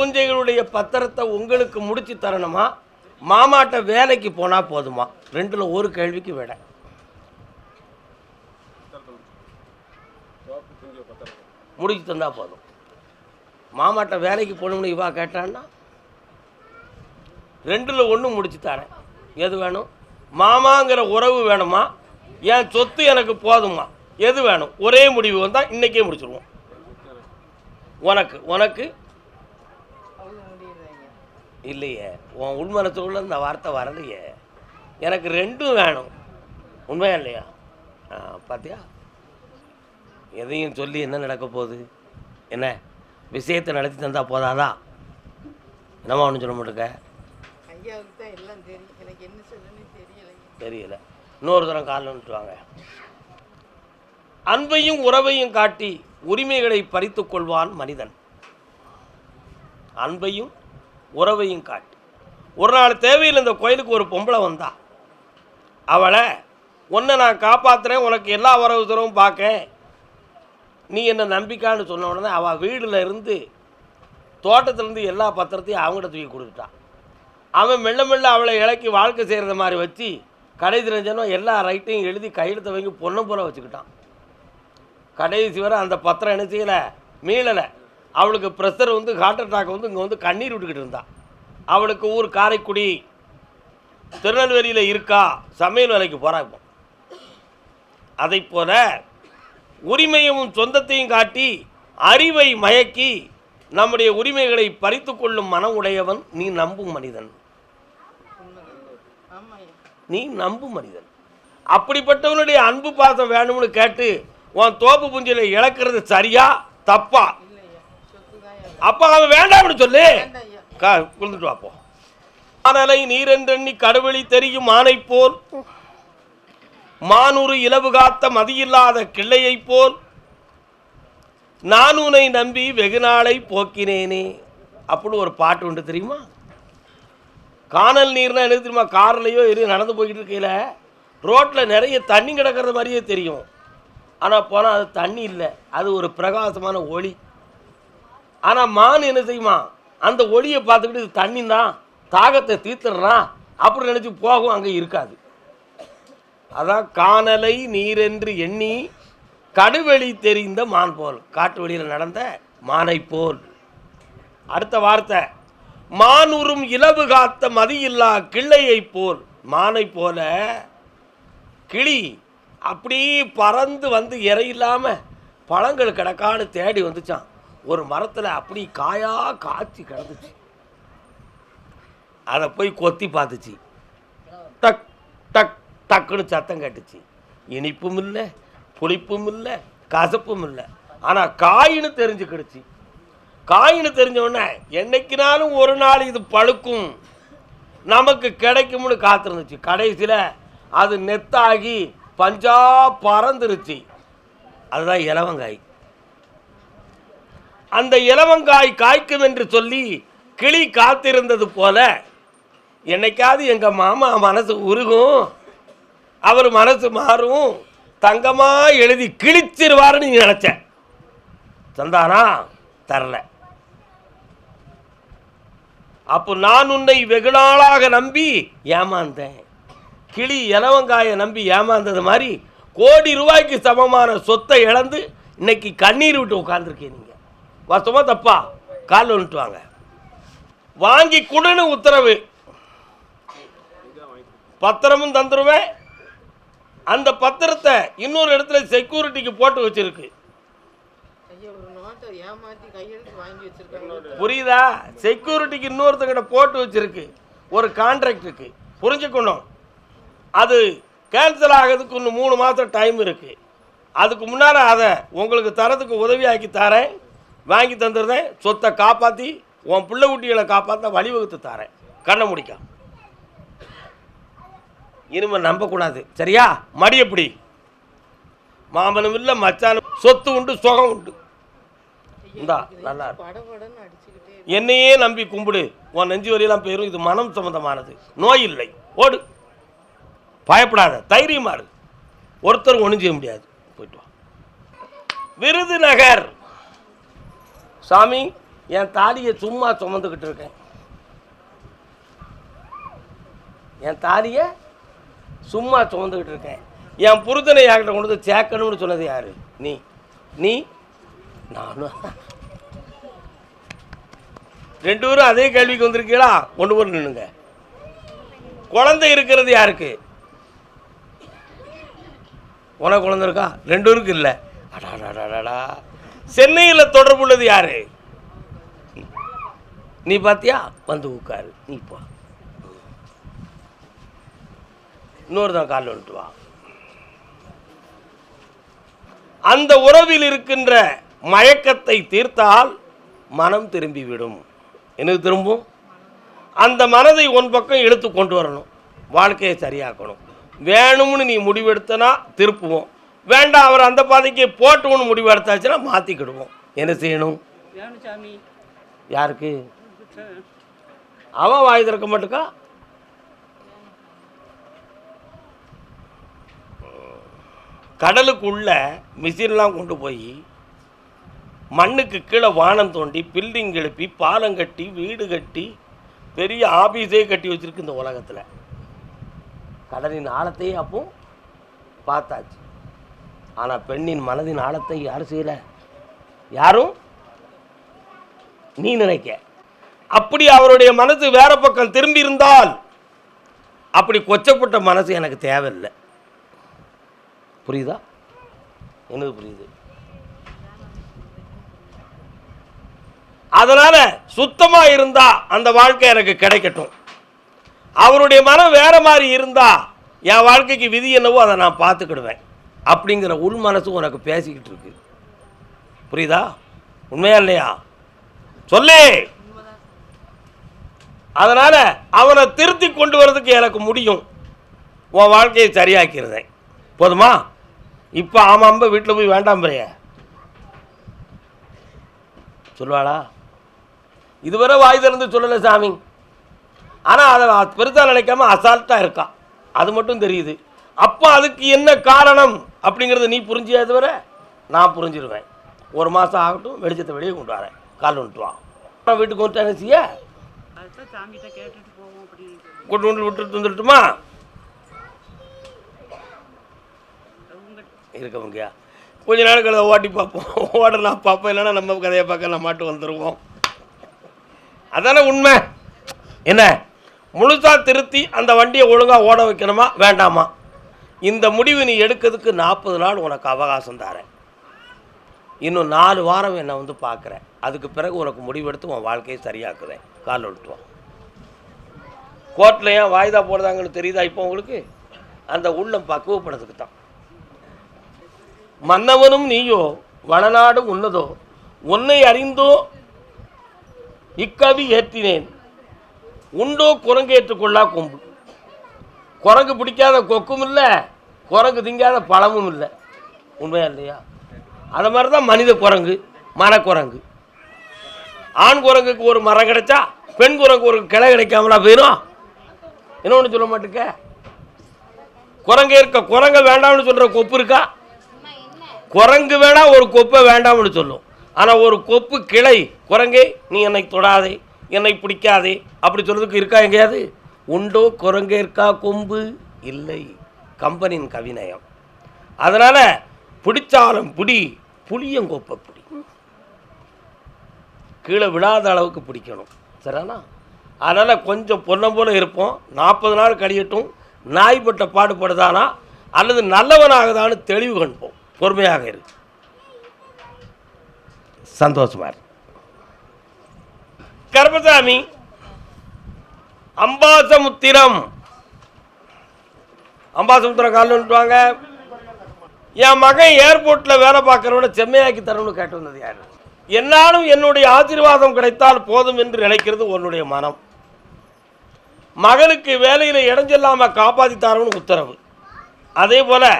பூஞ்சைகளுடைய பத்திரத்தை உங்களுக்கு முடிச்சு தரணுமா? மாமாட்ட வேலைக்கு போனா போதுமா? ரெண்டுல ஒரு கேள்விக்கு விட. முடிச்சு தந்தா போதும். மாமாட்ட வேலைக்கு போகணும்னு இவா கேட்டான்னா ரெண்டுல ஒன்று முடிச்சு தரேன். எது வேணும்? மாமாங்கிற உறவு வேணுமா? என் சொத்து எனக்கு போதுமா? எது வேணும்? ஒரே முடிவு வந்தால் இன்னைக்கே முடிச்சிருவோம். உனக்கு உனக்கு இல்லையே. உன் உள்மனத்துக்குள்ள இந்த வார்த்தை வரலையே. எனக்கு ரெண்டும் வேணும். உண்மையா இல்லையா? பார்த்தியா எதையும் சொல்லி என்ன நடக்க போகுது? என்ன? விஷயத்தை நடத்தி தந்தா போதாதா? என்னம்மா ஒன்று சொல்ல மாட்டேங்க தெரியல. இன்னொரு தரம் காலில் விட்டுவாங்க அன்பையும் உறவையும் காட்டி உரிமைகளை பறித்துக் கொள்வான் மனிதன். அன்பையும் உறவையும் காட்டு. ஒரு நாள் தேவையில் இந்த கோயிலுக்கு ஒரு பொம்பளை வந்தா. அவளை உன்னை நான் காப்பாத்துறேன் உனக்கு எல்லா உறவு தரவும் பார்க்க. நீ என்ன நம்பிக்கான்னு சொன்ன உடனே அவள் வீட்டில் இருந்து தோட்டத்திலேருந்து எல்லா பத்திரத்தையும் அவங்ககிட்ட தூக்கி கொடுத்துட்டான் அவன் மெல்ல மெல்ல அவளை இலக்கி வாழ்க்கை செய்கிறத மாதிரி வச்சு கடை ரஞ்சனும் எல்லா ரைட்டையும் எழுதி கையெழுத்தை வாங்கி பொண்ணை போல வச்சுக்கிட்டான். கடைசி வரை அந்த பத்திரம் என்ன செய்யலை? மீளலை. அவளுக்கு ப்ரெஷர் வந்து ஹார்ட் அட்டாக் வந்து இங்கே வந்து கண்ணீர் விட்டுக்கிட்டு இருந்தான் அவளுக்கு ஊர் காரைக்குடி திருநெல்வேலியில் இருக்கா சமையல் வேலைக்கு போகிறா இப்போ. அதை போல உரிமையும் சொந்தத்தையும் காட்டி அறிவை மயக்கி நம்முடைய உரிமைகளை பறித்து கொள்ளும் மனம் உடையவன் நீ நம்பும் மனிதன். நீ நம்பும் மனிதன். அப்படிப்பட்டவனுடைய அன்பு பாசம் வேணும்னு கேட்டு உன் தோப்பு புஞ்சில இழக்கிறது சரியா தப்பா இல்லை ஐயா சொத்து தான் ஐயா அப்ப அவன் வேண்டாம்னு சொல்லு. கா குளிந்துட்டு வாப்போ. ஆனலை நீரென்றெண்ணி கடுவெளி தெரியும் ஆனை போல். மானூறு இலவு காத்த மதியில்லாத கிள்ளையைப் போல். நான் உன்னை நம்பி வெகு நாளை போக்கினேனே. அப்படின்னு ஒரு பாட்டு உண்டு தெரியுமா? காணல் நீர்னா எனக்கு தெரியுமா? கார்லையோ எது நடந்து போய்கிட்டு இருக்கையில் ரோட்டில் நிறைய தண்ணி கிடக்கிறது மாதிரியே தெரியும். ஆனால் போனால் அது தண்ணி இல்லை. அது ஒரு பிரகாசமான ஒளி. ஆனால் மான் என்ன செய்யுமா? அந்த ஒளியை பார்த்துக்கிட்டு இது தண்ணி தான் தாகத்தை தீர்த்துடுறான் அப்படின்னு நினச்சி போகும் அங்கே இருக்காது. அதான் காணலை நீரென்று எண்ணி கடுவெளி தெரிந்த மான் போல் காட்டு வெளியில் நடந்த மானை போல். அடுத்த வார்த்தை மானுறும் இலவு காத்த மதியில்லா கிள்ளையைப் போல் மானை போல கிளி அப்படி பறந்து வந்து இறையில்லாமல் பழங்கள் கிடக்கான்னு தேடி வந்துச்சான். ஒரு மரத்தில் அப்படி காயாக காய்ச்சி கிடந்துச்சு. அதை போய் கொத்தி பார்த்துச்சு. டக் டக் டக்குன்னு சத்தம் கட்டுச்சு. இனிப்பும் இல்லை புளிப்பும் இல்லை கசப்பும் இல்லை. ஆனால் காயின்னு தெரிஞ்சுக்கிடுச்சு. காயின்னு தெரிஞ்சவுடனே என்னைக்குனாலும் ஒரு நாள் இது பழுக்கும். நமக்கு கிடைக்கும்னு காத்திருந்துச்சு. கடைசியில் அது நெத்தாகி பஞ்சா பறந்துருச்சு. அதுதான் இலவங்காய். அந்த இலவங்காய் காய்க்கும் என்று சொல்லி கிளி காத்திருந்தது போல என்னைக்காவது எங்கள் மாமா மனசு உருகும் அவர் மனசு மாறும் தங்கமாக எழுதி கிழிச்சிருவார்னு நீ நினச்ச. தந்தானா தரல. அப்போ நான் உன்னை வெகு நாளாக நம்பி ஏமாந்தேன். கிளி இலவங்காயை நம்பி ஏமாந்தது மாதிரி கோடி ரூபாய்க்கு சமமான சொத்தை இழந்து இன்னைக்கு கண்ணீர் விட்டு உட்காந்துருக்கீங்க நீங்கள் வாஸ்தவமா தப்பா? கால் வந்துட்டு வாங்க. வாங்கி கொடுன்னு உத்தரவு. பத்திரமும் தந்துருவேன். அந்த பத்திரத்தை இன்னொரு இடத்துல செக்யூரிட்டிக்கு போட்டு வச்சிருக்கு. வாங்கி வச்சிருக்காங்க புரியுதா? செக்யூரிட்டிக்கு இன்னொருத்தங்கிட்ட போட்டு வச்சிருக்கு. ஒரு கான்ட்ராக்டுக்கு புரிஞ்சுக்கணும். அது கேன்சல் ஆகிறதுக்கு இன்னும் மூணு மாதம் டைம் இருக்குது அதுக்கு முன்னால் அதை உங்களுக்கு தரத்துக்கு உதவியாக்கி தரேன். வாங்கி தந்துடுறேன். சொத்தை காப்பாற்றி உன் பிள்ளை குட்டிகளை காப்பாற்ற வழிவகுத்து தரேன். கண்ணை முடிக்க. இனிமே நம்பக்கூடாது. சரியா? மடி எப்படி? மாமனும் இல்லை மச்சானும். சொத்து உண்டு சுகம் உண்டு. இந்தா நல்லா என்னையே நம்பி கும்பிடு. உன் நெஞ்சு வரையெல்லாம் போயிடும் இது மனம் சம்பந்தமானது. நோய் இல்லை. ஓடு. பயப்படாத. தைரியமா இரு. ஒருத்தர் ஒன்றும் செய்ய முடியாது. போயிட்டு வா. விருதுநகர். சாமி என் தாலியை சும்மா சுமந்துக்கிட்டு இருக்கேன். என் தாலியை சும்மா சுமந்துக்கிட்டு இருக்கேன். என் புருத்தனை யார்கிட்ட கொண்டு வந்து சேர்க்கணும்னு சொன்னது யாரு? நீ. நீ நானும். ரெண்டு பேரும் அதே கேள்விக்கு வந்திருக்கீங்களா? கொண்டு போய் நின்னுங்க. குழந்தை இருக்கிறது யாருக்கு? உனக்கு குழந்தை இருக்கா? ரெண்டு பேருக்கு இல்லை. அடாடாடாடா சென்னையில் தொடர்புள்ளது யாரு? நீ பாத்தியா? வந்து உட்காரு. நீ போ. இன்னொரு தான் காலில் வந்துட்டு வா. அந்த உறவில் இருக்கின்ற மயக்கத்தை தீர்த்தால் மனம் திரும்பிவிடும். எனக்கு திரும்பும்? அந்த மனதை உன் பக்கம் இழுத்து கொண்டு வரணும். வாழ்க்கையை சரியாக்கணும். வேணும்னு நீ முடிவெடுத்தனா திருப்புவோம். வேண்டாம் அவர் அந்த பாதைக்கு போட்டுன்னு முடிவு எடுத்தாச்சுன்னா மாற்றிக்கிடுவோம் என்ன செய்யணும்? யாருக்கு? அவன் வாய் திறக்க மாட்டுக்கா? கடலுக்குள்ள மிஷின்லாம் கொண்டு போய் மண்ணுக்கு கீழே வானம் தோண்டி பில்டிங் எழுப்பி பாலம் கட்டி வீடு கட்டி பெரிய ஆபீஸே கட்டி வச்சிருக்கு இந்த உலகத்தில். கடலின் ஆழத்தையே அப்போ பார்த்தாச்சு. ஆனால் பெண்ணின் மனதின் ஆழத்தை யாரும் செய்யல யாரும் நீ நினைக்க. அப்படி அவருடைய மனசு வேற பக்கம் திரும்பி இருந்தால் அப்படி கொச்சப்பட்ட மனசு எனக்கு தேவையில்லை. புரியுதா? எனக்கு புரியுது? அதனால சுத்தமா இருந்தா அந்த வாழ்க்கை எனக்கு கிடைக்கட்டும். அவருடைய மனம் வேற மாதிரி இருந்தா என் வாழ்க்கைக்கு விதி என்னவோ அதை நான் பார்த்துக்கிடுவேன். அப்படிங்கிற உள் மனசு உனக்கு பேசிக்கிட்டு இருக்கு. புரியுதா? உண்மையா இல்லையா? சொல்லு! அதனால அவனை திருத்தி கொண்டு வரதுக்கு எனக்கு முடியும். உன் வாழ்க்கையை சரியாக்கிறதேன் போதுமா? இப்போ ஆமாம்ப வீட்டில் போய் வேண்டாம் பிறைய. சொல்லுவாளா? இதுவரை வாய் திறந்து சொல்லலை சாமி. ஆனால் அதை பெருசாக நினைக்காம அசால்ட்டாக இருக்கான் அது மட்டும் தெரியுது. அப்போ அதுக்கு என்ன காரணம் அப்படிங்கிறத நீ புரிஞ்சியா தவிர நான் புரிஞ்சிருவேன். ஒரு மாதம் ஆகட்டும் வெளிச்சத்தை வெளியே கொண்டு வரேன். கால் வந்துட்டு வா. வீட்டுக்கு வந்துட்டு செய்ய? கொண்டு கேட்டுட்டு கொண்டு விட்டுட்டு வந்துட்டுமா இருக்கவங்கயா இருக்க கொஞ்ச நேரம் கதை ஓட்டி பார்ப்போம். ஓடலாம் பார்ப்போம். இல்லைன்னா நம்ம கதையை பார்க்க நம்ம மாட்டு வந்துடுவோம் அதானே உண்மை? என்ன? முழுசாக திருத்தி அந்த வண்டியை ஒழுங்காக ஓட வைக்கணுமா? வேண்டாமா? இந்த முடிவு நீ எடுக்கிறதுக்கு நாற்பது நாள் உனக்கு அவகாசம் தரேன். இன்னும் நாலு வாரம் என்னை வந்து பார்க்குறேன். அதுக்கு பிறகு உனக்கு முடிவெடுத்து உன் வாழ்க்கையை சரியாக்குவேன். கால் விட்டுவான் கோர்ட்டில் ஏன் வாய்தா போடுறாங்கன்னு தெரியுதா இப்போ உங்களுக்கு? அந்த உள்ளம் பக்குவப்படுறதுக்கு தான். மன்னவனும் நீயோ வளநாடு உன்னதோ உன்னை அறிந்தோ இக்கவி ஏற்றினேன். உண்டோ குரங்கு ஏற்றுக்கொள்ளா கொம்பு. குரங்கு பிடிக்காத கொக்கும் இல்லை குரங்கு திங்காத பழமும் இல்லை. உண்மையா இல்லையா? அது மாதிரி தான் மனித குரங்கு மரக்குரங்கு ஆண் குரங்குக்கு ஒரு மரம் கிடைச்சா பெண் குரங்கு ஒரு கிளை கிடைக்காமலா போயிடும் என்ன ஒன்று சொல்ல மாட்டேங்க. குரங்கு இருக்க குரங்க வேண்டாம்னு சொல்கிற கொப்பு இருக்கா? குரங்கு வேணா ஒரு கொப்பை வேண்டாம்னு சொல்லும். ஆனால் ஒரு கொப்பு கிளை குரங்கே நீ என்னை தொடாதே என்னை பிடிக்காதே அப்படி சொல்கிறதுக்கு இருக்கா எங்கேயாவது? உண்டோ குரங்கேற்கா கொம்பு? இல்லை. கம்பனின் கவிநயம். அதனால் பிடிச்சாலும் பிடி புளியங்கோப்பை பிடி கீழே விழாத அளவுக்கு பிடிக்கணும். சரிண்ணா அதனால் கொஞ்சம் பொன்னம் போல இருப்போம். நாற்பது நாள் கழியட்டும் நாய்பட்ட பாடுபடுதானா? அல்லது நல்லவனாகுதான்னு தெளிவு கண்போம். பொறுமையாக இரு. சந்தோஷமாக இரு. கர்மசாமி அம்பாசமுத்திரம். அம்பாசமுத்திரம் காலில் என் மகன் ஏர்போர்ட்டில் வேலை பார்க்குறவட செம்மையாக்கி தரணும்னு கேட்டு வந்தது யார்? என்னாலும் என்னுடைய ஆசீர்வாதம் கிடைத்தால் போதும் என்று நினைக்கிறது உன்னுடைய மனம். மகனுக்கு வேலையில் இடைஞ்சல்லாமல் காப்பாற்றி தரணும்னு உத்தரவு. அதே போல்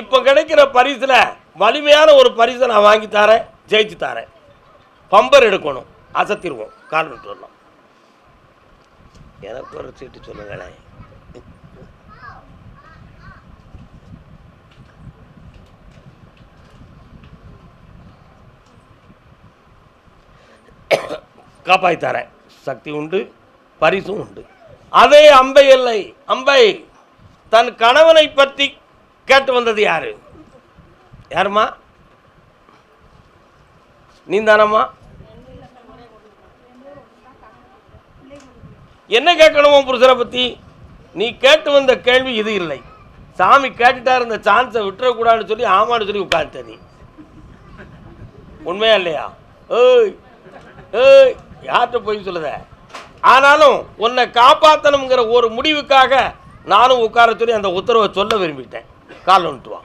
இப்போ கிடைக்கிற பரிசில் வலிமையான ஒரு பரிசை நான் வாங்கி தரேன் ஜெயிச்சு தரேன். பம்பர் எடுக்கணும் அசத்திடுவோம் கால் வரலாம். எனக்கு ஒரு சீட்டு சொல்லுங்களேன் காப்பாற்றி தரேன். சக்தி உண்டு பரிசும் உண்டு. அதே அம்பை இல்லை அம்பை. தன் கணவனை பற்றி கேட்டு வந்தது யாரு? யாருமா நீந்தானம்மா? என்ன கேட்கணுமோ புருஷரை பற்றி நீ கேட்டு வந்த கேள்வி இது இல்லை. சாமி கேட்டுட்டார் இருந்த சான்ஸை விட்டுறக்கூடாதுன்னு சொல்லி ஆமான்னு சொல்லி உட்காந்துட்ட நீ. உண்மையா இல்லையா? ஏய் ஏய் யார்கிட்ட போய் சொல்லுத? ஆனாலும் உன்னை காப்பாற்றணுங்கிற ஒரு முடிவுக்காக நானும் உட்கார சொல்லி அந்த உத்தரவை சொல்ல விரும்பிட்டேன். கால் வந்துட்டு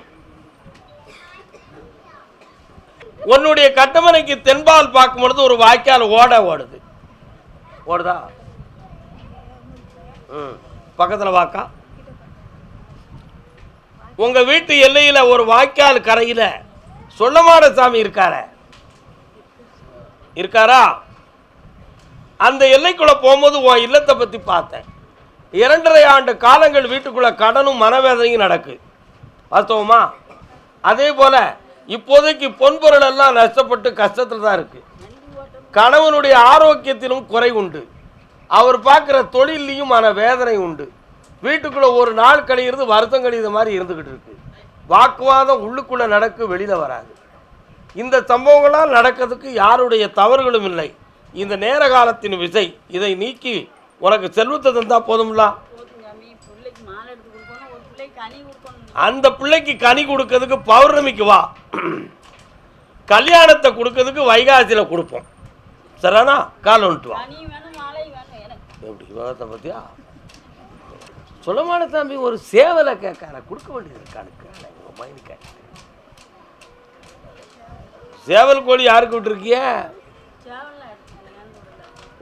உன்னுடைய கட்டமனைக்கு தென்பால் பார்க்கும் பொழுது ஒரு வாய்க்கால் ஓட ஓடுது. ஓடுதா? பக்கத்தில் வாக்கா. உங்கள் வீட்டு எல்லையில் ஒரு வாய்க்கால் கரையில் சொல்லமாட சாமி இருக்கார. இருக்காரா? அந்த எல்லைக்குள்ளே போகும்போது உன் இல்லத்தை பற்றி பார்த்தேன். இரண்டரை ஆண்டு காலங்கள் வீட்டுக்குள்ளே கடனும் மனவேதனையும் நடக்கு. வாஸ்தவமா? அதே போல் இப்போதைக்கு பொன்பொருள் எல்லாம் நஷ்டப்பட்டு கஷ்டத்தில் தான் இருக்குது கணவனுடைய ஆரோக்கியத்திலும் குறை உண்டு. அவர் பார்க்குற தொழிலையும் ஆன வேதனை உண்டு. வீட்டுக்குள்ளே ஒரு நாள் கழியிறது வருத்தம் கழியிற மாதிரி இருந்துக்கிட்டு இருக்கு. வாக்குவாதம் உள்ளுக்குள்ளே நடக்கு வெளியில் வராது. இந்த சம்பவங்களால் நடக்கிறதுக்கு யாருடைய தவறுகளும் இல்லை. இந்த நேர காலத்தின் விசை இதை நீக்கி உனக்கு செல்வத்தை தந்தால் போதும்ல? அந்த பிள்ளைக்கு கனி கொடுக்கறதுக்கு பௌர்ணமிக்கு வா. கல்யாணத்தை கொடுக்கறதுக்கு வைகாசியில் கொடுப்போம். சரிண்ணா கால் வந்துட்டு வா கனி வேணும் மாலை வேணும் எனக்கு எப்படி விவரத்தை பற்றியா சொல்லமான தம்பி ஒரு சேவலை கேட்கார கொடுக்க வேண்டியது இருக்கானுக்கு உங்க சேவல் கோழி யாருக்கு விட்டுருக்கிய?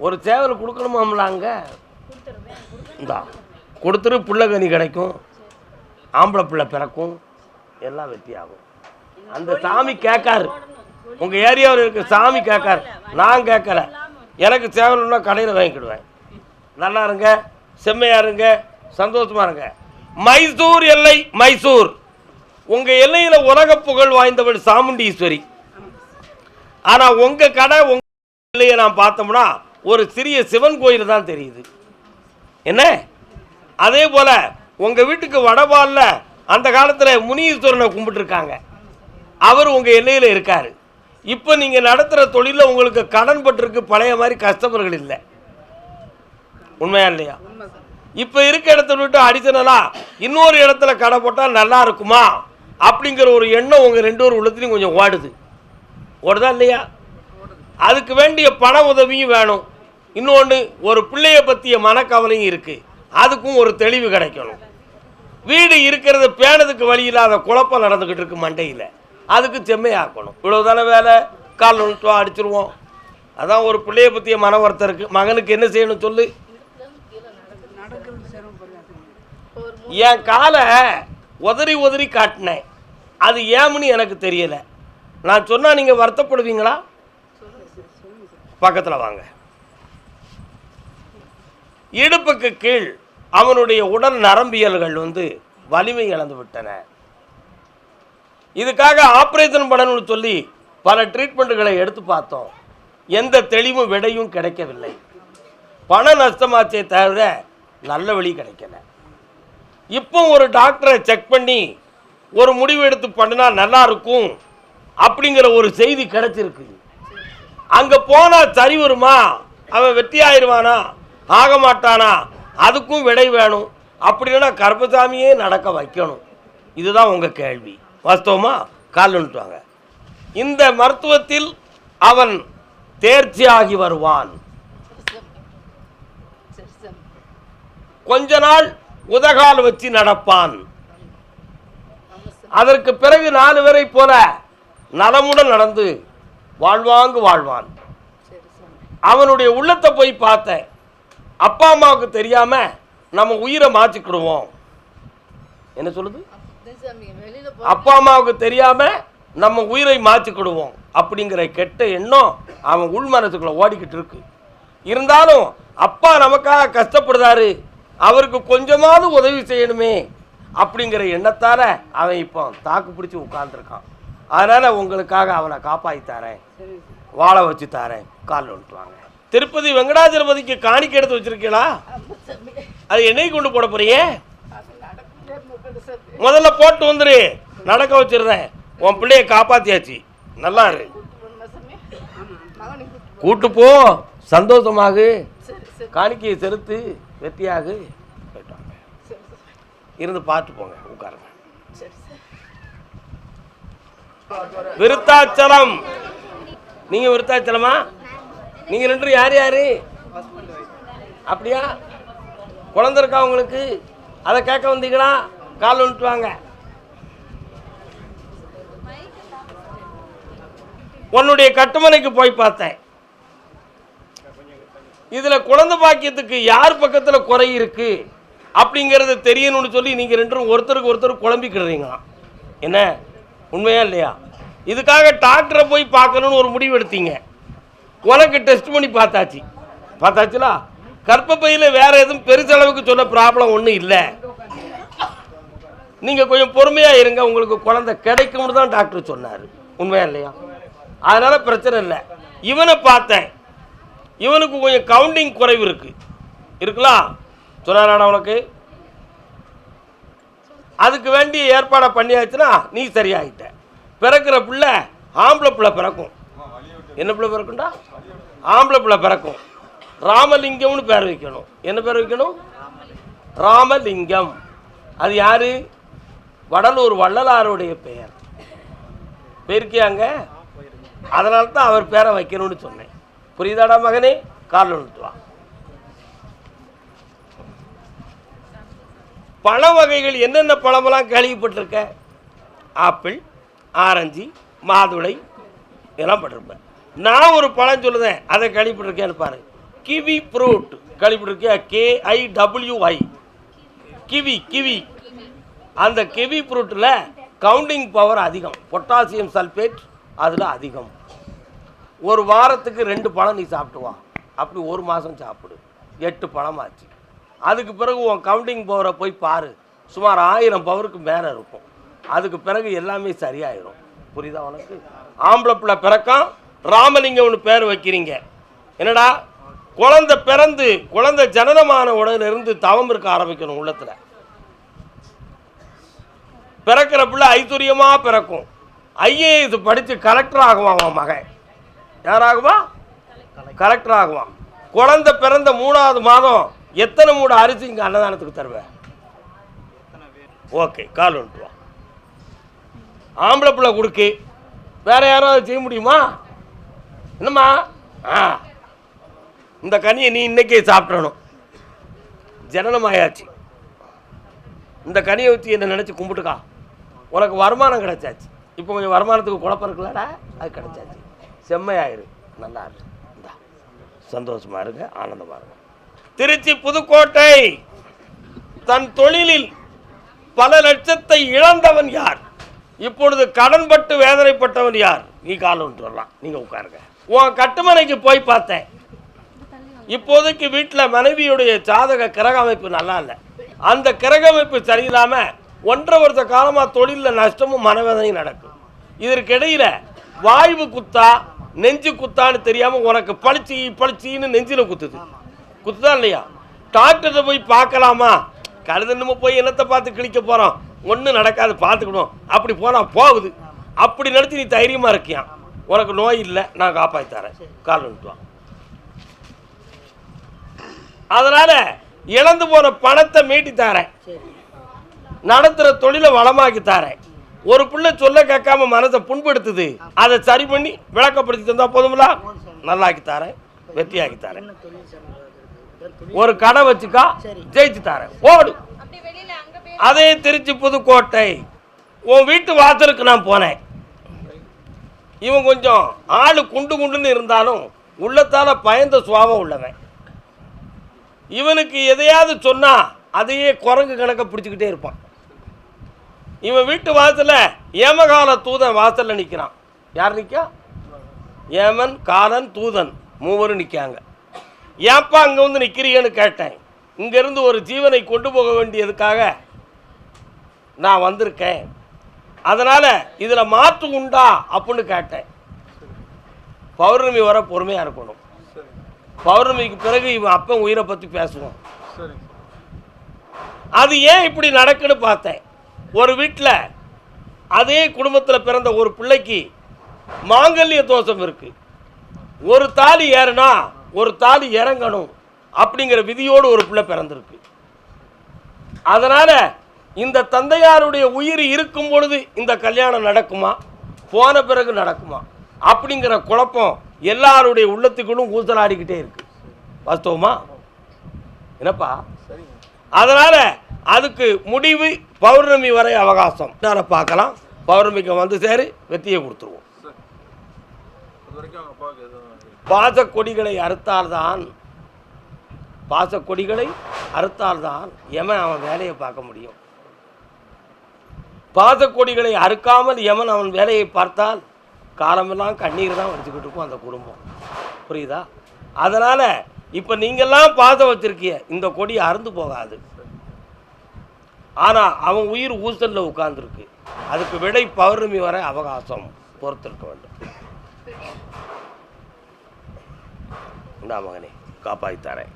ஒரு சேவல் கொடுக்கணுமாம்லாங்க கொடுத்துருவேன் கொடுத்து இந்தா கொடுத்துரு கிடைக்கும். ஆம்பளை பிள்ளை பிறக்கும். எல்லாம் வெற்றியாகும் அந்த சாமி கேட்காரு. உங்க ஏரியாவில் இருக்க சாமி கேட்காரு. நான் கேட்கல. எனக்கு சேவல்னா கடையில் வாங்கிக்கிடுவேன். நல்லா இருங்க செம்மையாக இருங்க சந்தோஷமாக இருங்க. மைசூர் எல்லை மைசூர். உங்கள் எல்லையில் உலக புகழ் வாய்ந்தவள் சாமுண்டீஸ்வரி. ஆனால் உங்கள் கடை உங்கள் எல்லையை நான் பார்த்தோம்னா ஒரு சிறிய சிவன் கோயில் தான் தெரியுது. என்ன? அதே போல் உங்கள் வீட்டுக்கு வடபாலில் அந்த காலத்தில் முனீஸ்வரனை கும்பிட்டுருக்காங்க. அவர் உங்கள் எல்லையில் இருக்கார். இப்போ நீங்கள் நடத்துகிற தொழிலில் உங்களுக்கு கடன் பட்டிருக்கு பழைய மாதிரி கஸ்டமர்கள் இல்லை. உண்மையா இல்லையா? இப்போ இருக்க இடத்த விட்டு அடிஷனலா இன்னொரு இடத்துல கடை போட்டால் நல்லா இருக்குமா? அப்படிங்கிற ஒரு எண்ணம் உங்க ரெண்டு ஒரு உள்ளத்துலையும் கொஞ்சம் ஓடுது. ஓடுதா இல்லையா? அதுக்கு வேண்டிய பண உதவியும் வேணும். இன்னொன்று ஒரு பிள்ளைய பற்றிய மனக்கவலையும் இருக்குது அதுக்கும் ஒரு தெளிவு கிடைக்கணும். வீடு இருக்கிறத பேனதுக்கு வழி இல்லாத குழப்பம் நடந்துக்கிட்டு இருக்கு மண்டையில். அதுக்கு செம்மையாக்கணும். இவ்வளவுதானே வேலை? கால் நுழுத்துவா அடிச்சிருவோம். அதான் ஒரு பிள்ளைய பற்றிய மன வருத்தம் இருக்குது மகனுக்கு என்ன செய்யணும் சொல்லு? என் காலை உதறி உதறி காட்டினேன். அது ஏமுன்னு எனக்கு தெரியலை. நான் சொன்னால் நீங்கள் வருத்தப்படுவீங்களா? பக்கத்தில் வாங்க. இடுப்புக்கு கீழ் அவனுடைய உடல் நரம்பியல்கள் வந்து வலிமை இழந்து விட்டன. இதுக்காக ஆப்ரேஷன் பண்ணணும்னு சொல்லி பல ட்ரீட்மெண்ட்டுகளை எடுத்து பார்த்தோம். எந்த தெளிவும் விடையும் கிடைக்கவில்லை. பண நஷ்டமாச்சே தவிர நல்ல வழி கிடைக்கல. இப்போ ஒரு டாக்டரை செக் பண்ணி ஒரு முடிவு எடுத்து பண்ணினா நல்லா இருக்கும் அப்படிங்கிற ஒரு செய்தி கிடைச்சிருக்கு. அங்கே போனால் சரி வருமா? அவன் வெற்றி ஆயிடுவானா ஆக மாட்டானா? அதுக்கும் விடை வேணும். அப்படின்னா கர்பசாமியே நடக்க வைக்கணும். இதுதான் உங்கள் கேள்வி. வாஸ்தவமா? கால்னுட்டுவாங்க இந்த மருத்துவத்தில் அவன் தேர்ச்சியாகி வருவான். கொஞ்ச நாள் உதகால் வச்சு நடப்பான். அதற்கு பிறகு நாலு பேரை போல நலமுடன் நடந்து வாழ்வாங்கு வாழ்வான். அவனுடைய உள்ளத்தை போய் பார்த்தேன் அப்பா அம்மாவுக்கு தெரியாம நம்ம உயிரை மாற்றிக்கிடுவோம். என்ன சொல்லுது? அப்பா அம்மாவுக்கு தெரியாம நம்ம உயிரை மாற்றிக்கிடுவோம். அப்படிங்கிற கெட்ட எண்ணம் அவன் உள் மனசுக்குள்ள ஓடிக்கிட்டு இருக்கு. இருந்தாலும் அப்பா நமக்காக கஷ்டப்படுறாரு. அவருக்கு கொஞ்சமாவது உதவி செய்யணுமே அப்படிங்கிற எண்ணத்தால அவன் இப்போ தாக்கு பிடிச்சி உட்கார்ந்துருக்கான். அதனால உங்களுக்காக அவனை காப்பாற்றி தரேன். வாழ வச்சு தரேன். கால் வந்துட்டு வாங்க. திருப்பதி வெங்கடாஜலபதிக்கு காணிக்கை எடுத்து வச்சிருக்கீங்களா அது என்னைக்கு கொண்டு போட போறீங்க? முதல்ல போட்டு வந்துரு. நடக்க வச்சிருந்தேன் உன் பிள்ளைய காப்பாத்தியாச்சு. நல்லா இரு. கூட்டு போ. சந்தோஷமாகு. காணிக்கையை செலுத்து. வெத்தியாகு போயிட்டாங்க. இருந்து பார்த்து போங்க உட்காருங்க. விருத்தாச்சலம். நீங்க விருத்தாச்சலமா? நீங்க ரெண்டு யார் யாரு? அப்படியா? குழந்தை இருக்கா உங்களுக்கு? அதை கேட்க வந்தீங்களா? கால் வந்துட்டு வாங்க. உன்னுடைய கட்டுமனைக்கு போய் பார்த்தேன். இதில் குழந்தை பாக்கியத்துக்கு யார் பக்கத்தில் குறை இருக்குது அப்படிங்கிறத தெரியணும்னு சொல்லி நீங்கள் ரெண்டும் ஒருத்தருக்கு ஒருத்தர் குழம்பிக்கிடுறீங்களாம் என்ன? உண்மையா இல்லையா? இதுக்காக டாக்டரை போய் பார்க்கணும்னு ஒரு முடிவு எடுத்தீங்க. உனக்கு டெஸ்ட் பண்ணி பார்த்தாச்சு. பார்த்தாச்சுலா? கர்ப்பப்பையில் வேறு எதுவும் பெருசளவுக்கு சொன்ன ப்ராப்ளம் ஒன்றும் இல்லை. நீங்கள் கொஞ்சம் பொறுமையாக இருங்க உங்களுக்கு குழந்தை கிடைக்கும்னு தான் டாக்டர் சொன்னார். உண்மையா இல்லையா? அதனால் பிரச்சனை இல்லை. இவனை பார்த்தேன். இவனுக்கு கொஞ்சம் கவுண்டிங் குறைவு இருக்கு. இருக்கலாம் சொன்னாராடா உனக்கு? அதுக்கு வேண்டிய ஏற்பாடை பண்ணியாச்சுன்னா நீ சரியாயிட்ட. பிறக்கிற பிள்ளை ஆம்பளை பிள்ளை பிறக்கும். என்ன பிள்ளை பிறக்கும்டா? ஆம்பளை பிள்ளை பிறக்கும். ராமலிங்கம்னு பேர் வைக்கணும். என்ன பேர் வைக்கணும்? ராமலிங்கம். அது யார்? வடலூர் வள்ளலாருடைய பெயர். போயிருக்கியாங்க அதனால தான் அவர் பேரை வைக்கணும்னு சொன்னேன். புரியுதாடா மகனே? காலில் வா. பழ வகைகள் என்னென்ன பழமெல்லாம் கேள்விப்பட்டிருக்க? ஆப்பிள் ஆரஞ்சு மாதுளை இதெல்லாம் பட்டிருப்பேன். நான் ஒரு பழம் சொல்லுதேன் அதை கேள்விப்பட்டிருக்கேன்னு பாரு. Kiwi fruit கேள்விப்பட்டிருக்கியா? K I W I kiwi kiwi. அந்த கிவி ஃப்ரூட்டில் கவுண்டிங் பவர் அதிகம். பொட்டாசியம் சல்பேட் அதில் அதிகம். ஒரு வாரத்துக்கு ரெண்டு பழம் நீ சாப்பிட்டு வா. அப்படி ஒரு மாதம் சாப்பிடு. எட்டு பழமாச்சு. அதுக்கு பிறகு உன் கவுண்டிங் பவரை போய் பாரு. சுமார் ஆயிரம் பவருக்கு மேலே இருக்கும். அதுக்கு பிறகு எல்லாமே சரியாயிரும். புரியுதா உனக்கு? ஆம்பளை பிள்ளை பிறக்கம் ராமலிங்கம்னு பேர் வைக்கிறீங்க. என்னடா? குழந்தை பிறந்து குழந்தை ஜனனமான உடனே இருந்து தவம் இருக்க ஆரம்பிக்கணும் உள்ளத்தில். பிறக்கிற பிள்ளை ஐதுரியமாக பிறக்கும். ஐஏஎஸ் படித்து கலெக்டர் ஆகுவான் மகன். யாராகுவான் கலெக்டர் ஆகுவான் குழந்தை பிறந்த மூணாவது மாதம் எத்தனை மூட அரிசி இங்கே அன்னதானத்துக்கு தருவேன் ஓகே கால் வந்துட்டுவா ஆம்பளை பிள்ளை கொடுக்கு. வேற யாராவது செய்ய முடியுமா? என்னம்மா? ஆ. இந்த கனியை நீ இன்னைக்கே சாப்பிட்றணும் ஜனனமாயாச்சு. இந்த கனியை வச்சு என்ன நினச்சி கும்பிட்டுக்கா. உனக்கு வருமானம் கிடைச்சாச்சு. இப்போ கொஞ்சம் வருமானத்துக்கு குழப்பம் இருக்குல்லடா. அது கிடைச்சாச்சு. செம்மையாயிரு. நல்லா இருக்கு சந்தோஷமா இருங்க ஆனந்தமா இருங்க. திருச்சி புதுக்கோட்டை தன் தொழிலில் பல லட்சத்தை இழந்தவன் யார்? இப்பொழுது கடன்பட்டு வேதனைப்பட்டவன் யார்? நீ கால விட்டு வரலாம். நீங்கள் உட்காருங்க. உன் கட்டுமனைக்கு போய் பார்த்தேன். இப்போதைக்கு வீட்டில் மனைவியுடைய ஜாதக கிரக அமைப்பு நல்லா இல்லை. அந்த கிரக அமைப்பு சரியில்லாமல் ஒன்றரை வருஷ காலமாக தொழிலில் நஷ்டமும் மனவேதனையும் நடக்கும். இதற்கிடையில வாய்வு குத்தா நெஞ்சு குத்தான்னு தெரியாமல் உனக்கு பளிச்சு பளிச்சின்னு நெஞ்சில் குத்துது. குத்துதா இல்லையா? டாக்டர்கிட்ட போய் பார்க்கலாமா? நம்ம போய் என்னத்தை பார்த்து கிழிக்க போகிறோம் ஒன்றும் நடக்காது பார்த்துக்கணும். அப்படி போனால் போகுது. அப்படி நினச்சி நீ தைரியமாக இருக்கியான் உனக்கு நோய் இல்லை நான் காப்பாற்றி தரேன். கால் வந்துட்டு வா. அதனால இழந்து போன பணத்தை மீட்டி தரேன். நடத்துற தொழிலை வளமாக்கி தரேன். ஒரு பிள்ளை சொல்ல கேட்காம மனசை புண்படுத்துது அதை சரி பண்ணி விளக்கப்படுத்தி தந்தா போதுங்களா நல்லாக்கி தாரேன் வெற்றியாக்கி தாரேன். ஒரு கடை வச்சுக்கா ஜெயிச்சு தரேன். ஓடு. அதே திருச்சி புதுக்கோட்டை. உன் வீட்டு வாசலுக்கு நான் போனேன். இவன் கொஞ்சம் ஆள் குண்டு குண்டுன்னு இருந்தாலும் உள்ளத்தால பயந்த சுவாபம் உள்ளவன். இவனுக்கு எதையாவது சொன்னா அதையே குரங்கு கணக்க பிடிச்சிக்கிட்டே இருப்பான். இவன் வீட்டு வாசல்ல ஏமகால தூதன் வாசல்ல நிற்கிறான் யார் நிற்கா ஏமன் காலன் தூதன் மூவரும் நிற்காங்க ஏப்பா அங்கே வந்து நிற்கிறீங்கன்னு கேட்டேன். இங்கேருந்து ஒரு ஜீவனை கொண்டு போக வேண்டியதுக்காக நான் வந்திருக்கேன். அதனால் இதில் மாற்று உண்டா அப்படின்னு கேட்டேன். பௌர்ணமி வர பொறுமையாக இருக்கணும். பௌர்ணமிக்கு பிறகு இவன் அப்பன் உயிரை பற்றி பேசுவோம் அது ஏன் இப்படி நடக்குன்னு பார்த்தேன். ஒரு வீட்டில் அதே குடும்பத்தில் பிறந்த ஒரு பிள்ளைக்கு மாங்கல்ய தோஷம் இருக்குது ஒரு தாலி ஏறுனா ஒரு தாலி இறங்கணும் அப்படிங்கிற விதியோடு ஒரு பிள்ளை பிறந்திருக்கு. அதனால் இந்த தந்தையாருடைய உயிர் இருக்கும் பொழுது இந்த கல்யாணம் நடக்குமா? போன பிறகு நடக்குமா? அப்படிங்கிற குழப்பம் எல்லாருடைய உள்ளத்துக்குள்ளும் ஊசலாடிக்கிட்டே இருக்கு. வாஸ்தவமா? என்னப்பா? சரிங்க அதனால அதுக்கு முடிவு பௌர்ணமி வரை அவகாசம். நான் பார்க்கலாம்? பௌர்ணமிக்கு வந்து சேரு வெற்றியை கொடுத்துருவோம். பாசக்கொடிகளை பாச கொடிகளை அறுத்தால்தான் பாச கொடிகளை அறுத்தால்தான் எமன் அவன் வேலையை பார்க்க முடியும். பாச கொடிகளை அறுக்காமல் எமன் அவன் வேலையை பார்த்தால் காலமெல்லாம் கண்ணீர் தான் வச்சுக்கிட்டு இருக்கும் அந்த குடும்பம். புரியுதா? அதனால் இப்போ நீங்கள்லாம் பாசம் வச்சுருக்கிய இந்த கொடி அறுந்து போகாது. ஆனால் அவன் உயிர் ஊசலில் உட்கார்ந்துருக்கு. அதுக்கு விடை பௌர்ணமி வரை அவகாசம் பொறுத்திருக்க வேண்டும். இந்தா மகனே காப்பாற்றித்தரேன்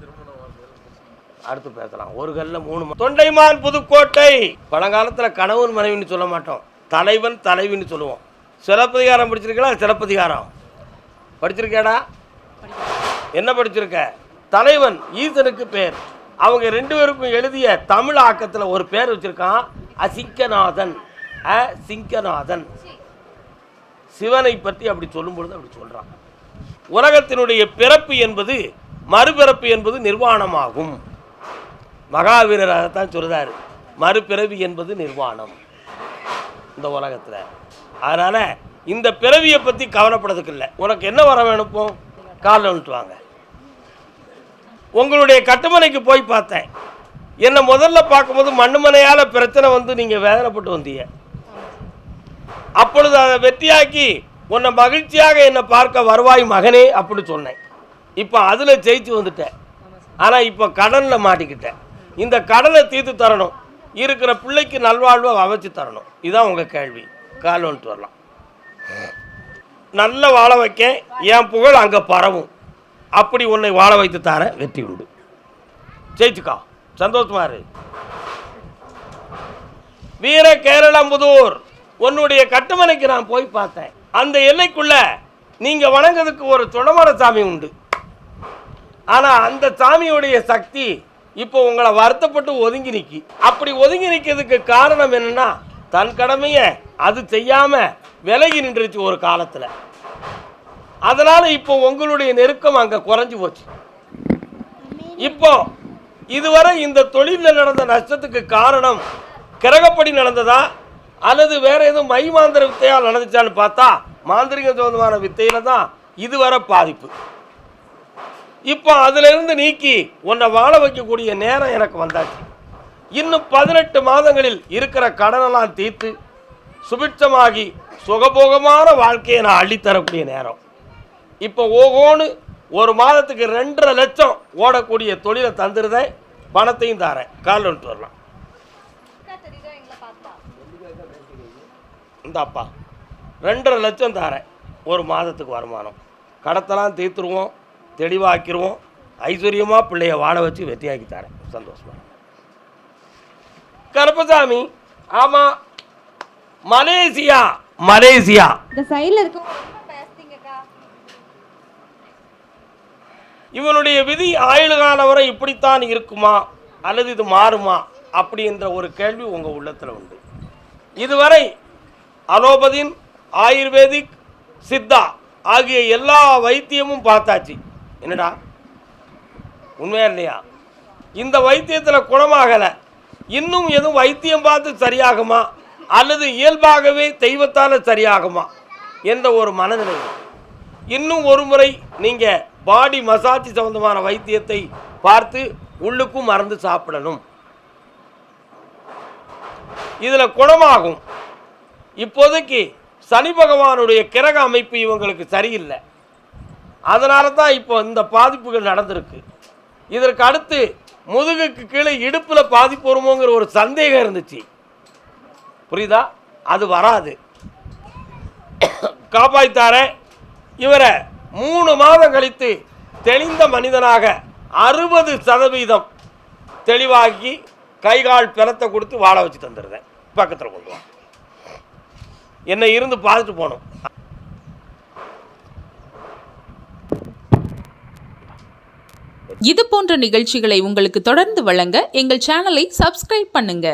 திருமணம் அடுத்து பேசலாம். ஒரு கல்ல மூணு தொண்டைமான் புதுக்கோட்டை. பழங்காலத்தில் கணவன் மனைவின்னு சொல்ல மாட்டோம். தலைவன் தலைவின்னு சொல்லுவோம். சிலப்பதிகாரம் படிச்சிருக்கா சிலப்பதிகாரம். படிச்சிருக்கேடா என்ன படிச்சிருக்க? தலைவன் ஈசனுக்கு பேர். அவங்க ரெண்டு பேருக்கும் எழுதிய தமிழ் ஆக்கத்தில் ஒரு பேர் வச்சுருக்கான் அசிங்கநாதன். அ சிங்கநாதன். சிவனை பற்றி அப்படி சொல்லும் பொழுது அப்படி சொல்கிறான் உலகத்தினுடைய பிறப்பு என்பது மறுபிறப்பு என்பது நிர்வாணமாகும். மகாவீரர் அதைத்தான் சொல்றாரு. மறுபிறவி என்பது நிர்வாணம். இந்த உலகத்தில். அதனால் இந்த பிறவியை பற்றி கவலைப்படுறதுக்கு இல்லை. உனக்கு என்ன வர வேணுப்போம் காலில் வந்துட்டு வாங்க. உங்களுடைய கட்டுமனைக்கு போய் பார்த்தேன். என்னை முதல்ல பார்க்கும்போது மண்ணுமனையால் பிரச்சனை வந்து நீங்கள் வேதனைப்பட்டு வந்தீங்க. அப்பொழுது அதை வெற்றியாக்கி உன்னை மகிழ்ச்சியாக என்னை பார்க்க வருவாய் மகனே அப்படி சொன்னேன். இப்போ அதில் ஜெயிச்சு வந்துட்டேன். ஆனால் இப்போ கடனில் மாட்டிக்கிட்டேன். இந்த கடனை தீர்த்து தரணும். இருக்கிற பிள்ளைக்கு நல்வாழ்வை அமைச்சு தரணும். இதுதான் உங்கள் கேள்வி. கால் வந்துட்டு வரலாம். நல்ல வாழ வைக்க என் புகழ் அங்கே பரவும். அப்படி உன்னை வாழ வைத்து தர வெற்றி உண்டு. ஜெயிச்சுக்கா. சந்தோஷமா இரு. வீர கேரளம்புதூர் உன்னுடைய கட்டுமனைக்கு நான் போய் பார்த்தேன். அந்த எல்லைக்குள்ள நீங்க வணங்குறதுக்கு ஒரு துணமர சாமி உண்டு. ஆனா அந்த சாமியுடைய சக்தி இப்போ உங்களை வருத்தப்பட்டு ஒதுங்கி நிற்கி அப்படி ஒதுங்கி நிற்கிறதுக்கு காரணம் என்னன்னா தன் கடமையை அது செய்யாம விலகி நின்றுச்சு ஒரு காலத்தில். அதனால இப்போ உங்களுடைய நெருக்கம் அங்க குறைஞ்சு போச்சு. இப்போ இதுவரை இந்த தொழிலில் நடந்த நஷ்டத்துக்கு காரணம் கிரகப்படி நடந்ததா? அல்லது வேற எதுவும் மை மாந்திர வித்தையால் நடந்துச்சான்னு பார்த்தா மாந்திரிக சோதமான வித்தையில தான் இதுவரை பாதிப்பு. இப்போ அதிலிருந்து நீக்கி உன்னை வாழ வைக்கக்கூடிய நேரம் எனக்கு வந்தாச்சு. இன்னும் பதினெட்டு மாதங்களில் இருக்கிற கடனெல்லாம் தீர்த்து சுபிட்சமாகி சுகபோகமான வாழ்க்கையை நான் அள்ளித்தரக்கூடிய நேரம். இப்போ ஓகோன்னு ஒரு மாதத்துக்கு ரெண்டரை லட்சம் ஓடக்கூடிய தொழிலை தந்துருதேன் பணத்தையும் தாரேன். கால் வந்துட்டு வரலாம். இந்த அப்பா ரெண்டரை லட்சம் தாரேன். ஒரு மாதத்துக்கு வருமானம். கடத்தெல்லாம் தீர்த்துருவோம் தெளிவாக்கிடுவோம் ஐஸ்வர்யமாக பிள்ளைய வாழ வச்சு வெற்றியாக்கி தரேன். சந்தோஷமா. கருப்பசாமி ஆமாம் மலேசியா மலேசியா. இந்த சைடில் இருக்கவங்க இவனுடைய விதி ஆயுள் காலம் வரை இப்படித்தான் இருக்குமா? அல்லது இது மாறுமா? அப்படின்ற ஒரு கேள்வி உங்கள் உள்ளத்தில் உண்டு. இதுவரை அலோபதின் ஆயுர்வேதிக் சித்தா ஆகிய எல்லா வைத்தியமும் பார்த்தாச்சு. என்னடா? உண்மையா இல்லையா? இந்த வைத்தியத்தில் குணமாகலை. இன்னும் எதுவும் வைத்தியம் பார்த்து சரியாகுமா? அல்லது இயல்பாகவே தெய்வத்தால் சரியாகுமா? என்ற ஒரு மனநிலை இன்னும் ஒரு முறை நீங்கள் பாடி மசாஜ் சம்பந்தமான வைத்தியத்தை பார்த்து உள்ளுக்கும் மறந்து சாப்பிடணும். இதில் குணமாகும். இப்போதைக்கு சனி பகவானுடைய கிரக அமைப்பு இவங்களுக்கு சரியில்லை. அதனால தான் இப்போ இந்த பாதிப்புகள் நடந்திருக்கு. இதற்கு அடுத்து முதுகுக்கு கீழே இடுப்பில் பாதிப்பு வருமோங்கிற ஒரு சந்தேகம் இருந்துச்சு. புரியுதா? அது வராது. காப்பாய்த்தார. இவரை மூணு மாதம் கழித்து தெளிந்த மனிதனாக அறுபது சதவீதம் தெளிவாக்கி கை கால் பிணத்தை கொடுத்து வாழ வச்சு தந்துடுறேன். பக்கத்தில் கொண்டு வா. என்னை இருந்து பார்த்துட்டு போகணும். இது போன்ற நிகழ்ச்சிகளை உங்களுக்கு தொடர்ந்து வழங்க எங்கள் சேனலை சப்ஸ்கிரைப் பண்ணுங்க.